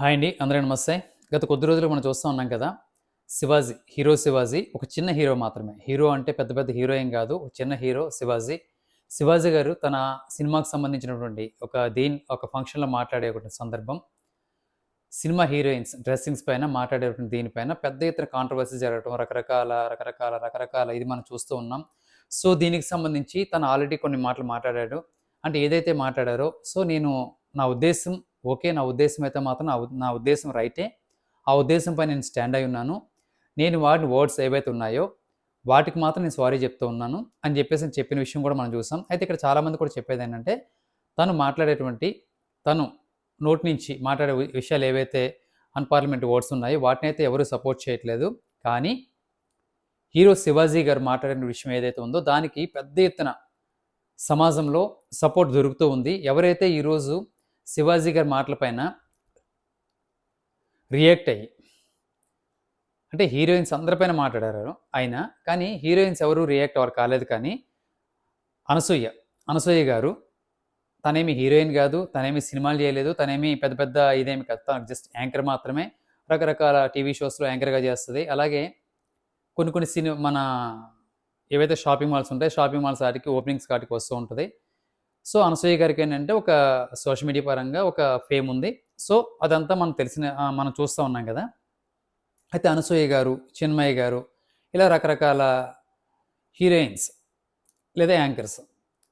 Hi అండి అందరూ నమస్తే. గత కొద్ది రోజులు మనం చూస్తూ ఉన్నాం కదా శివాజీ హీరో శివాజీ ఒక చిన్న హీరో మాత్రమే. హీరో అంటే పెద్ద పెద్ద హీరో ఏం కాదు ఒక చిన్న హీరో శివాజీ. శివాజీ గారు తన సినిమాకి సంబంధించినటువంటి ఒక దీని ఒక ఫంక్షన్లో మాట్లాడే ఒక సందర్భం సినిమా హీరోయిన్స్ డ్రెస్సింగ్స్ పైన మాట్లాడేటువంటి దీనిపైన పెద్ద ఎత్తున కాంట్రవర్సీ జరగటం రకరకాల రకరకాల రకరకాల ఇది మనం చూస్తూ ఉన్నాం. సో దీనికి సంబంధించి తను ఆల్రెడీ కొన్ని మాటలు మాట్లాడాడు. అంటే ఏదైతే మాట్లాడారో సో నేను నా ఉద్దేశం ఓకే నా ఉద్దేశం అయితే మాత్రం నా ఉద్దేశం రైటే. ఆ ఉద్దేశంపై నేను స్టాండ్ అయి ఉన్నాను. నేను వాడిన వర్డ్స్ ఏవైతే ఉన్నాయో వాటికి మాత్రం నేను సారీ చెప్తూ ఉన్నాను అని చెప్పేసి నేను చెప్పిన విషయం కూడా మనం చూసాం. అయితే ఇక్కడ చాలామంది కూడా చెప్పేది ఏంటంటే తను మాట్లాడేటువంటి తను నోటి నుంచి మాట్లాడే విషయాలు ఏవైతే అన్పార్లమెంట్ వర్డ్స్ ఉన్నాయో వాటిని అయితే ఎవరు సపోర్ట్ చేయట్లేదు. కానీ హీరో శివాజీ గారు మాట్లాడిన విషయం ఏదైతే ఉందో దానికి పెద్ద ఎత్తున సమాజంలో సపోర్ట్ దొరుకుతూ ఉంది. ఎవరైతే ఈరోజు శివాజీ గారి మాటలపైన రియాక్ట్ అయ్యి అంటే హీరోయిన్స్ అందరిపైన మాట్లాడారు ఆయన. కానీ హీరోయిన్స్ ఎవరు రియాక్ట్ అవ్వరు కాలేదు కానీ అనసూయ అనసూయ గారు తనేమి హీరోయిన్ కాదు తనేమి సినిమాలు చేయలేదు తనేమి పెద్ద పెద్ద ఇదేమి కాదు తనకు జస్ట్ యాంకర్ మాత్రమే రకరకాల టీవీ షోస్లో యాంకర్గా చేస్తుంది. అలాగే కొన్ని కొన్ని సినిమా మన ఏవైతే షాపింగ్ మాల్స్ ఉంటాయి షాపింగ్ మాల్స్ వాటికి ఓపెనింగ్స్ వాటికి వస్తూ ఉంటుంది. సో అనసూయ గారికి ఏంటంటే ఒక సోషల్ మీడియా పరంగా ఒక ఫేమ్ ఉంది. సో అదంతా మనం తెలిసిన మనం చూస్తూ ఉన్నాం కదా. అయితే అనసూయ గారు చిన్మయ్య గారు ఇలా రకరకాల హీరోయిన్స్ లేదా యాంకర్స్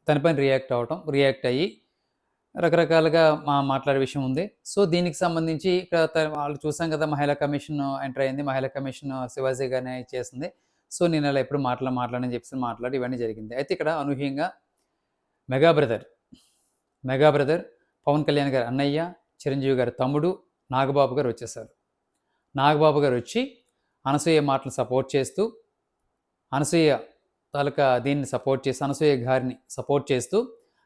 దానిపైన రియాక్ట్ అవ్వటం రియాక్ట్ అయ్యి రకరకాలుగా మా మాట్లాడే విషయం ఉంది. సో దీనికి సంబంధించి ఇక్కడ వాళ్ళు చూసాం కదా మహిళా కమిషన్ ఎంటర్ అయింది. మహిళా కమిషన్ శివాజీ గారిని చేసింది. సో నేను అలా ఎప్పుడు మాట్లా మాట్లాడని చెప్పేసి మాట్లాడి ఇవన్నీ జరిగింది. అయితే ఇక్కడ అనూహ్యంగా mega brother mega brother Pawan Kalyan గారి అన్నయ్య చిరంజీవి గారి తమ్ముడు నాగబాబు గారు వచ్చేసారు. నాగబాబు గారు వచ్చి అనసూయ మాటలు సపోర్ట్ చేస్తూ అనసూయ తాలూకా దీన్ని సపోర్ట్ చేసి అనసూయ గారిని సపోర్ట్ చేస్తూ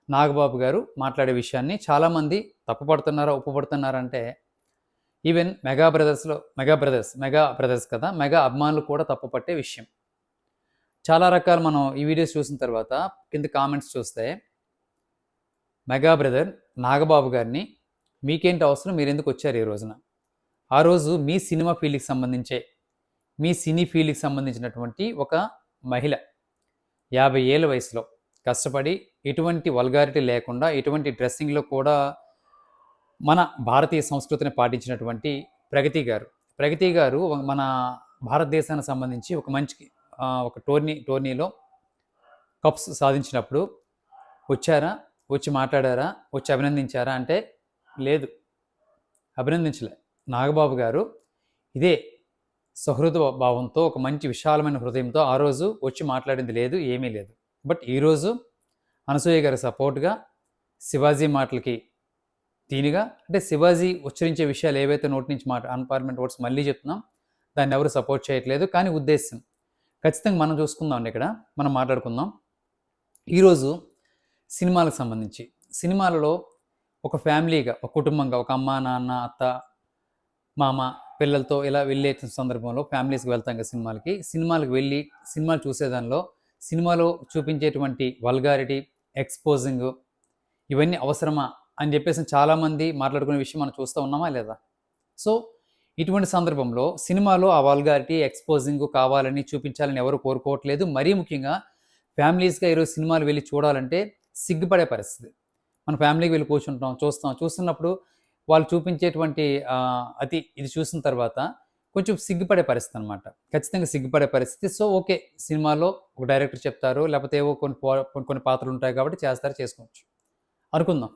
నాగబాబు గారు మాట్లాడే విషయాన్ని చాలామంది తప్పుపడుతున్నారా ఉప్పుపడుతున్నారంటే ఈవెన్ మెగా బ్రదర్స్లో మెగా బ్రదర్స్ మెగా బ్రదర్స్ కదా మెగా అభిమానులు కూడా తప్పుపట్టే విషయం. చాలా రకాలు మనం ఈ వీడియోస్ చూసిన తర్వాత కింద కామెంట్స్ చూస్తే మెగా బ్రదర్ నాగబాబు గారిని మీకేంటి అవసరం? మీరు ఎందుకు వచ్చారు ఈ రోజున? ఆ రోజు మీ సినిమా ఫీల్డ్కి సంబంధించే మీ సినీ ఫీల్డ్కి సంబంధించినటువంటి ఒక మహిళ యాభై ఏళ్ళ వయసులో కష్టపడి ఎటువంటి వల్గారిటీ లేకుండా ఎటువంటి డ్రెస్సింగ్లో కూడా మన భారతీయ సంస్కృతిని పాటించినటువంటి ప్రగతి గారు. ప్రగతి గారు మన భారతదేశానికి సంబంధించి ఒక మంచి ఒక టోర్నీ టోర్నీలో కప్స్ సాధించినప్పుడు వచ్చారా? వచ్చి మాట్లాడారా? వచ్చి అభినందించారా? అంటే లేదు. అభినందించలే. నాగబాబు గారు ఇదే సహృద భావంతో ఒక మంచి విశాలమైన హృదయంతో ఆ రోజు వచ్చి మాట్లాడింది లేదు ఏమీ లేదు. బట్ ఈరోజు అనసూయ గారి సపోర్ట్గా శివాజీ మాటలకి దీనిగా అంటే శివాజీ ఉచ్చరించే విషయాలు ఏవైతే నోటి నుంచి మాట అన్పార్లమెంట్ వర్డ్స్ మళ్ళీ చెప్తున్నాం దాన్ని ఎవరు సపోర్ట్ చేయట్లేదు. కానీ ఉద్దేశం ఖచ్చితంగా మనం చూసుకుందాం అండి ఇక్కడ మనం మాట్లాడుకుందాం. ఈరోజు సినిమాలకు సంబంధించి. సినిమాలలో ఒక ఫ్యామిలీగా ఒక కుటుంబంగా ఒక అమ్మ నాన్న అత్త మామ పిల్లలతో ఇలా వెళ్ళే సందర్భంలో ఫ్యామిలీస్కి వెళ్తాం కదా సినిమాలకి. సినిమాలకు వెళ్ళి సినిమాలు చూసేదానిలో సినిమాలో చూపించేటువంటి వల్గారిటీ ఎక్స్పోజింగ్ ఇవన్నీ అవసరమా అని చెప్పేసి చాలామంది మాట్లాడుకునే విషయం మనం చూస్తూ ఉన్నామా లేదా? సో ఇటువంటి సందర్భంలో సినిమాలో ఆ వల్గారిటీ ఎక్స్పోజింగ్ కావాలని చూపించాలని ఎవరు కోరుకోవట్లేదు. మరీ ముఖ్యంగా ఫ్యామిలీస్గా ఈరోజు సినిమాలు వెళ్ళి చూడాలంటే సిగ్గుపడే పరిస్థితి. మన ఫ్యామిలీకి వెళ్ళి కూర్చుంటాం చూస్తాం. చూస్తున్నప్పుడు వాళ్ళు చూపించేటువంటి అది అతి ఇది చూసిన తర్వాత కొంచెం సిగ్గుపడే పరిస్థితి అనమాట ఖచ్చితంగా సిగ్గుపడే పరిస్థితి. సో ఓకే సినిమాలో ఒక డైరెక్టర్ చెప్తారు లేకపోతే ఏవో కొన్ని కొన్ని కొన్ని పాత్రలు ఉంటాయి కాబట్టి చేస్తారు చేసుకోవచ్చు. అనుకుందాం.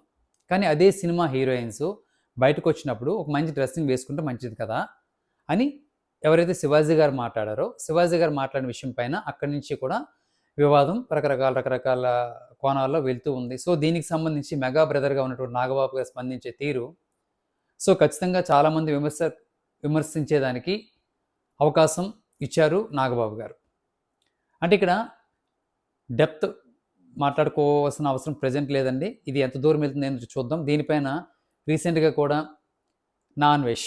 కానీ అదే సినిమా హీరోయిన్స్ బయటకు వచ్చినప్పుడు ఒక మంచి డ్రెస్సింగ్ వేసుకుంటే మంచిది కదా అని ఎవరైతే శివాజీ గారు మాట్లాడారో శివాజీ గారు మాట్లాడిన విషయం పైన అక్కడి నుంచి కూడా వివాదం రకరకాల రకరకాల కోణాల్లో వెళ్తూ ఉంది. సో దీనికి సంబంధించి మెగా బ్రదర్గా ఉన్నటువంటి నాగబాబు గారు స్పందించే తీరు. సో ఖచ్చితంగా చాలామంది విమర్శ విమర్శించేదానికి అవకాశం ఇచ్చారు నాగబాబు గారు. అంటే ఇక్కడ డెప్త్ మాట్లాడుకోవాల్సిన అవసరం ప్రజెంట్ లేదండి. ఇది ఎంత దూరం వెళ్తుంది ఏంటో చూద్దాం. దీనిపైన రీసెంట్గా కూడా నాన్ వెజ్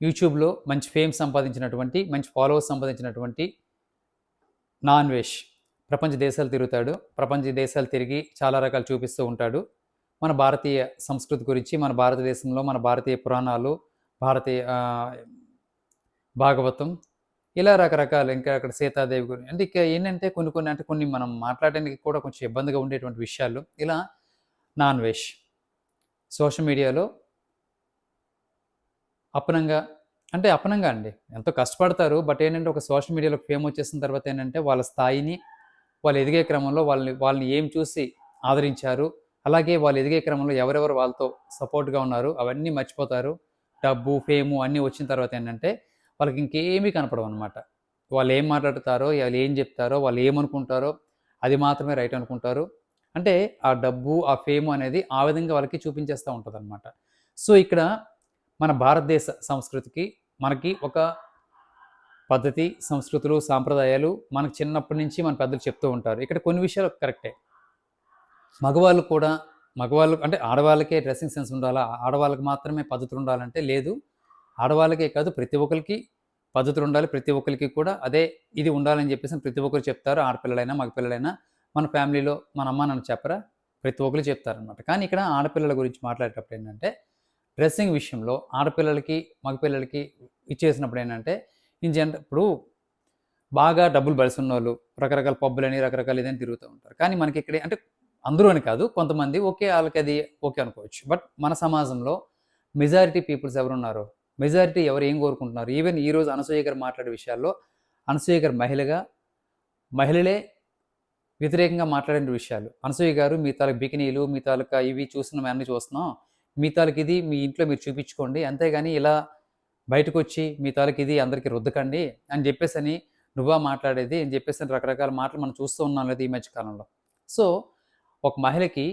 యూట్యూబ్లో మంచి ఫేమ్ సంపాదించినటువంటి మంచి ఫాలోవర్స్ సంపాదించినటువంటి నాన్ వెజ్ ప్రపంచ దేశాలు తిరుగుతాడు. ప్రపంచ దేశాలు తిరిగి చాలా రకాలు చూపిస్తూ ఉంటాడు. మన భారతీయ సంస్కృతి గురించి మన భారతదేశంలో మన భారతీయ పురాణాలు భారతీయ భాగవతం ఇలా రకరకాలు ఇంకా అక్కడ సీతాదేవి గురించి అంటే ఇంకా ఏంటంటే కొన్ని కొన్ని అంటే కొన్ని మనం మాట్లాడడానికి కూడా కొంచెం ఇబ్బందిగా ఉండేటువంటి విషయాలు. ఇలా నాన్ వెజ్ సోషల్ మీడియాలో అపనంగా అంటే అపనంగా అండి. ఎంతో కష్టపడతారు. బట్ ఏంటంటే ఒక సోషల్ మీడియాలో ఫేమ్ వచ్చేసిన తర్వాత ఏంటంటే వాళ్ళ స్థాయిని వాళ్ళు ఎదిగే క్రమంలో వాళ్ళని వాళ్ళని ఏం చూసి ఆదరించారు అలాగే వాళ్ళు ఎదిగే క్రమంలో ఎవరెవరు వాళ్ళతో సపోర్ట్గా ఉన్నారు అవన్నీ మర్చిపోతారు. డబ్బు ఫేము అన్నీ వచ్చిన తర్వాత ఏంటంటే వాళ్ళకి ఇంకేమీ కనపడవు అనమాట వాళ్ళు ఏం మాట్లాడతారో వాళ్ళు ఏం చెప్తారో వాళ్ళు ఏమనుకుంటారో అది మాత్రమే రైట్ అనుకుంటారు. అంటే ఆ డబ్బు ఆ ఫేము అనేది ఆ విధంగా వాళ్ళకి చూపించేస్తూ ఉంటుంది అనమాట సో ఇక్కడ మన భారతదేశ సంస్కృతికి మనకి ఒక పద్ధతి సంస్కృతులు సాంప్రదాయాలు మనకు చిన్నప్పటి నుంచి మన పెద్దలు చెప్తూ ఉంటారు. ఇక్కడ కొన్ని విషయాలు కరెక్టే. మగవాళ్ళు కూడా మగవాళ్ళు అంటే ఆడవాళ్ళకే డ్రెస్సింగ్ సెన్స్ ఉండాలా? ఆడవాళ్ళకి మాత్రమే పద్ధతులు ఉండాలంటే లేదు. ఆడవాళ్ళకే కాదు ప్రతి ఒక్కరికి పద్ధతులు ఉండాలి. ప్రతి ఒక్కరికి కూడా అదే ఇది ఉండాలని చెప్పేసి ప్రతి ఒక్కరు చెప్తారు. ఆడపిల్లలైనా మగపిల్లలైనా. మన ఫ్యామిలీలో మన అమ్మ నన్ను చెప్పరా? ప్రతి ఒక్కరు చెప్తారనమాట కానీ ఇక్కడ ఆడపిల్లల గురించి మాట్లాడేటప్పుడు ఏంటంటే డ్రెస్సింగ్ విషయంలో ఆడపిల్లలకి మగపిల్లలకి ఇచ్చేసినప్పుడు ఏంటంటే ఇన్ జనరల్ ఇప్పుడు బాగా డబ్బులు బలిసిన వాళ్ళు రకరకాల పబ్బులని రకరకాల ఇదని తిరుగుతూ ఉంటారు. కానీ మనకి ఇక్కడ అంటే అందరూ అని కాదు కొంతమంది ఓకే వాళ్ళకి అది ఓకే అనుకోవచ్చు. బట్ మన సమాజంలో మెజారిటీ పీపుల్స్ ఎవరున్నారు మెజారిటీ ఎవరు ఏం కోరుకుంటున్నారు? ఈవెన్ ఈ రోజు అనసూయ గారు మాట్లాడే విషయాల్లో అనసూయ గారు మహిళగా మహిళలే వ్యతిరేకంగా మాట్లాడిన విషయాలు. అనసూయ గారు మీ తాలూకు బికినీలు మీ తాలూకా ఇవి చూసిన అన్నీ చూస్తున్నాం. మీ తాలూకు ఇది మీ ఇంట్లో మీరు చూపించుకోండి. అంతేగాని ఇలా బయటకు వచ్చి మీ తాలూకు ఇది అందరికీ రుద్దకండి అని చెప్పేసి అని నువ్వా మాట్లాడేది అని చెప్పేసి అని రకరకాల మాటలు మనం చూస్తూ ఉన్నాం లేదు ఈ మధ్యకాలంలో సో ఒక మహిళకి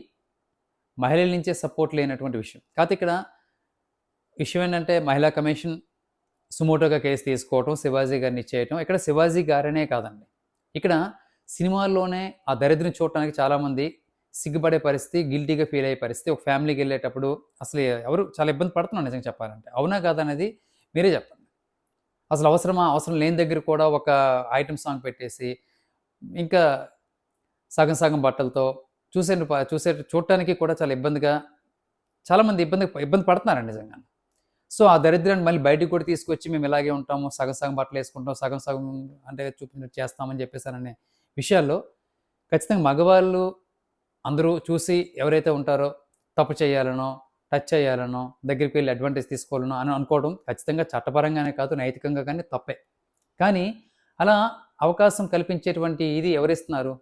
మహిళల నుంచే సపోర్ట్ లేనటువంటి విషయం. కాకపోతే ఇక్కడ విషయం ఏంటంటే మహిళా కమిషన్ సుమోటోగా కేసు తీసుకోవటం శివాజీ గారిని ఇచ్చేయటం ఇక్కడ శివాజీ గారనే కాదండి. ఇక్కడ సినిమాల్లోనే ఆ దరిద్రం చూడటానికి చాలామంది సిగ్గుపడే పరిస్థితి గిల్టీగా ఫీల్ అయ్యే పరిస్థితి ఒక ఫ్యామిలీకి వెళ్ళేటప్పుడు అసలు ఎవరు చాలా ఇబ్బంది పడుతున్నారు నిజంగా చెప్పాలంటే. అవునా కాదనేది మీరే చెప్పండి. అసలు అవసరమా? అవసరం లేని దగ్గర కూడా ఒక ఐటమ్ సాంగ్ పెట్టేసి ఇంకా సగం సగం బట్టలతో చూసే చూసే చూడటానికి కూడా చాలా ఇబ్బందిగా చాలామంది ఇబ్బంది ఇబ్బంది పడుతున్నారండి నిజంగా. సో ఆ దరిద్రాన్ని మళ్ళీ బయటికి కూడా తీసుకొచ్చి మేము ఇలాగే ఉంటాము సగం సగం బట్టలు వేసుకుంటాం సగం సగం అంటే చూపించినట్టు చేస్తామని చెప్పేసారనే విషయాల్లో ఖచ్చితంగా మగవాళ్ళు అందరూ చూసి ఎవరైతే ఉంటారో తప్పు చేయాలనో టచ్ చేయాలనో దగ్గరికి వెళ్ళి అడ్వాంటేజ్ తీసుకోవాలనో అని అనుకోవడం ఖచ్చితంగా చట్టపరంగానే కాదు నైతికంగా కానీ తప్పే. కానీ అలా అవకాశం కల్పించేటువంటి ఇది ఎవరిస్తున్నారు?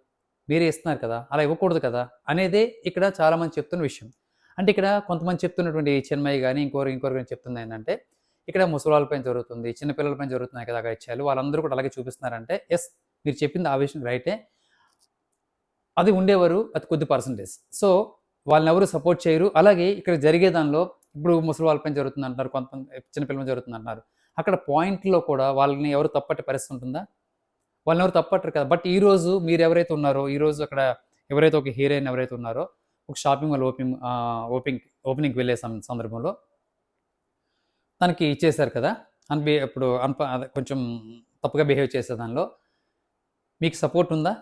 మీరే ఇస్తున్నారు కదా అలా ఇవ్వకూడదు కదా అనేదే ఇక్కడ చాలామంది చెప్తున్న విషయం. అంటే ఇక్కడ కొంతమంది చెప్తున్నటువంటి చిన్మయ్య కానీ ఇంకోరు ఇంకోరు కానీ చెప్తుంది ఏంటంటే ఇక్కడ ముసలాళ్ళపైన జరుగుతుంది చిన్నపిల్లలపైన జరుగుతున్నాయి కదా ఇచ్చారు. వాళ్ళందరూ కూడా అలాగే చూపిస్తున్నారంటే ఎస్ మీరు చెప్పింది ఆ విషయం రైటే. అది ఉండేవారు అది కొద్ది పర్సంటేజ్ సో వాళ్ళని ఎవరు సపోర్ట్ చేయరు. అలాగే ఇక్కడ జరిగే దానిలో ఇప్పుడు ముసలి వాళ్ళపైన జరుగుతుంది అంటున్నారు కొంతమంది చిన్నపిల్లలు జరుగుతుంది అంటున్నారు అక్కడ పాయింట్లో కూడా వాళ్ళని ఎవరు తప్పట్టే పరిస్థితి ఉంటుందా? వాళ్ళని ఎవరు తప్పట్టరు కదా. బట్ ఈరోజు మీరు ఎవరైతే ఉన్నారో ఈరోజు అక్కడ ఎవరైతే ఒక హీరోయిన్ ఎవరైతే ఉన్నారో ఒక షాపింగ్ మాల్ ఓపెనింగ్ ఓపెనింగ్ ఓపెనింగ్కి వెళ్ళే సందర్భంలో తనకి ఇచ్చేశారు కదా. అని ఇప్పుడు అన్ప అదే కొంచెం తప్పుగా బిహేవ్ చేసే దానిలో మీకు సపోర్ట్ ఉందా?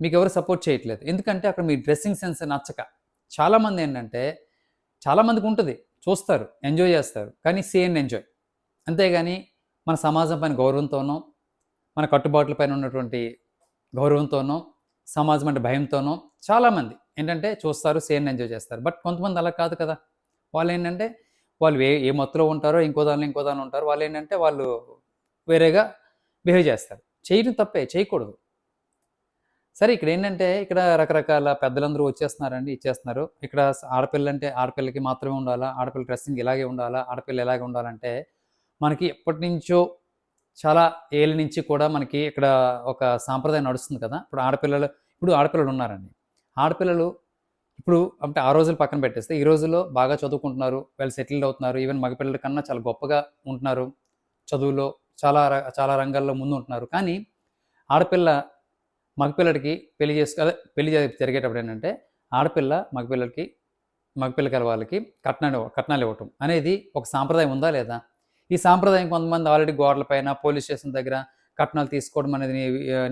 మీకు ఎవరు సపోర్ట్ చేయట్లేదు. ఎందుకంటే అక్కడ మీ డ్రెస్సింగ్ సెన్స్ నచ్చక చాలామంది ఏంటంటే చాలామందికి ఉంటుంది. చూస్తారు ఎంజాయ్ చేస్తారు. కానీ సేమ్ ఎంజాయ్ అంతేగాని మన సమాజం పైన గౌరవంతోనో మన కట్టుబాట్ల పైన ఉన్నటువంటి గౌరవంతోనో సమాజం అంటే భయంతోనో చాలామంది ఏంటంటే చూస్తారు సేమ్ ఎంజాయ్ చేస్తారు. బట్ కొంతమంది అలా కాదు కదా. వాళ్ళు ఏంటంటే వాళ్ళు ఏ ఏ మత్తులో ఉంటారో ఇంకో దానిలో ఇంకో దానిలో ఉంటారు వాళ్ళు ఏంటంటే వాళ్ళు వేరేగా బిహేవ్ చేస్తారు. చేయడం తప్పే చేయకూడదు. సరే ఇక్కడ ఏంటంటే ఇక్కడ రకరకాల పెద్దలందరూ వచ్చేస్తున్నారండి ఇచ్చేస్తున్నారు. ఇక్కడ ఆడపిల్ల అంటే ఆడపిల్లకి మాత్రమే ఉండాలా? ఆడపిల్ల డ్రెస్సింగ్ ఇలాగే ఉండాలా? ఆడపిల్ల ఇలాగే ఉండాలంటే మనకి ఎప్పటి నుంచో చాలా ఏళ్ళ నుంచి కూడా మనకి ఇక్కడ ఒక సాంప్రదాయం నడుస్తుంది కదా? ఇప్పుడు ఆడపిల్లలు ఇప్పుడు ఆడపిల్లలు ఉన్నారండి. ఆడపిల్లలు ఇప్పుడు అంటే ఆ రోజులు పక్కన పెట్టేస్తే ఈ రోజుల్లో బాగా చదువుకుంటున్నారు వాళ్ళు సెటిల్డ్ అవుతున్నారు ఈవెన్ మగపిల్లల కన్నా చాలా గొప్పగా ఉంటున్నారు. చదువులో చాలా ర- చాలా రంగాల్లో ముందు ఉంటున్నారు కానీ ఆడపిల్ల మగపిల్లడికి పెళ్ళి చేసుకు అదే పెళ్ళి జరిగేటప్పుడు ఏంటంటే ఆడపిల్ల మగపిల్లడికి మగపిల్లకి వాళ్ళకి కట్నాలు కట్నాలు ఇవ్వటం అనేది ఒక సాంప్రదాయం ఉందా లేదా? ఈ సాంప్రదాయం కొంతమంది ఆల్రెడీ గోడల పైన పోలీస్ స్టేషన్ దగ్గర కట్నాలు తీసుకోవడం అనేది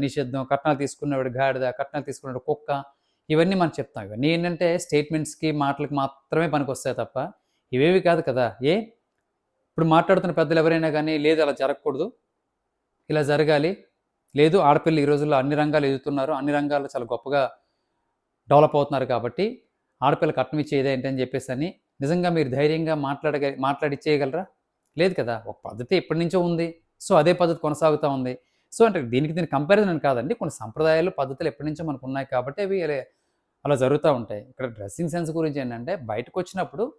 నిషిద్ధం. కట్నాలు తీసుకున్నవాడు గాడిద కట్నాలు తీసుకున్నవాడు కుక్క. ఇవన్నీ మనం చెప్తాం ఇవన్నీ ఏంటంటే స్టేట్మెంట్స్కి మాటలకు మాత్రమే పనికొస్తాయి తప్ప ఇవేవి కాదు కదా. ఏ? ఇప్పుడు మాట్లాడుతున్న పెద్దలు ఎవరైనా కానీ లేదు అలా జరగకూడదు. ఇలా జరగాలి. లేదు ఆడపిల్లలు ఈ రోజుల్లో అన్ని రంగాలు ఎదుగుతున్నారు. అన్ని రంగాల్లో చాలా గొప్పగా డెవలప్ అవుతున్నారు కాబట్టి ఆడపిల్ల కట్నం ఇచ్చేది ఏంటని చెప్పేసి అని నిజంగా మీరు ధైర్యంగా మాట్లాడగ మాట్లాడిచ్చేయగలరా? లేదు కదా ఒక పద్ధతి ఎప్పటి నుంచో ఉంది. సో అదే పద్ధతి కొనసాగుతూ ఉంది. సో అంటే దీనికి దీనికి కంపారిజన్ అని కాదండి. కొన్ని సంప్రదాయాలు పద్ధతులు ఎప్పటి నుంచో మనకు ఉన్నాయి కాబట్టి అవి అలా- అలా జరుగుతూ ఉంటాయి. ఇక్కడ డ్రెస్సింగ్ సెన్స్ గురించి ఏంటంటే బయటకు వచ్చినప్పుడు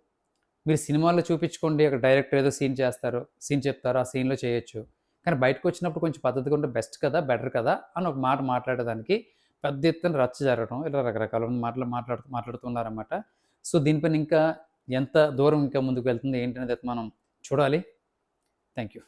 మీరు సినిమాల్లో చూపించుకోండి. అక్కడ డైరెక్టర్ ఏదో సీన్ చేస్తారు సీన్ చెప్తారు ఆ సీన్లో చేయొచ్చు. కానీ బయటకు వచ్చినప్పుడు కొంచెం పద్ధతిగా ఉంటే బెస్ట్ కదా బెటర్ కదా అని ఒక మాట మాట్లాడడానికి పెద్ద ఎత్తున రచ్చ జరగడం ఇలా రకరకాల మాటలు మాట్లాడుతూ మాట్లాడుతున్నారన్నమాట. సో దీనిపైన ఇంకా ఎంత దూరం ఇంకా ముందుకు వెళ్తుంది ఏంటనేది అయితే మనం చూడాలి. Thank you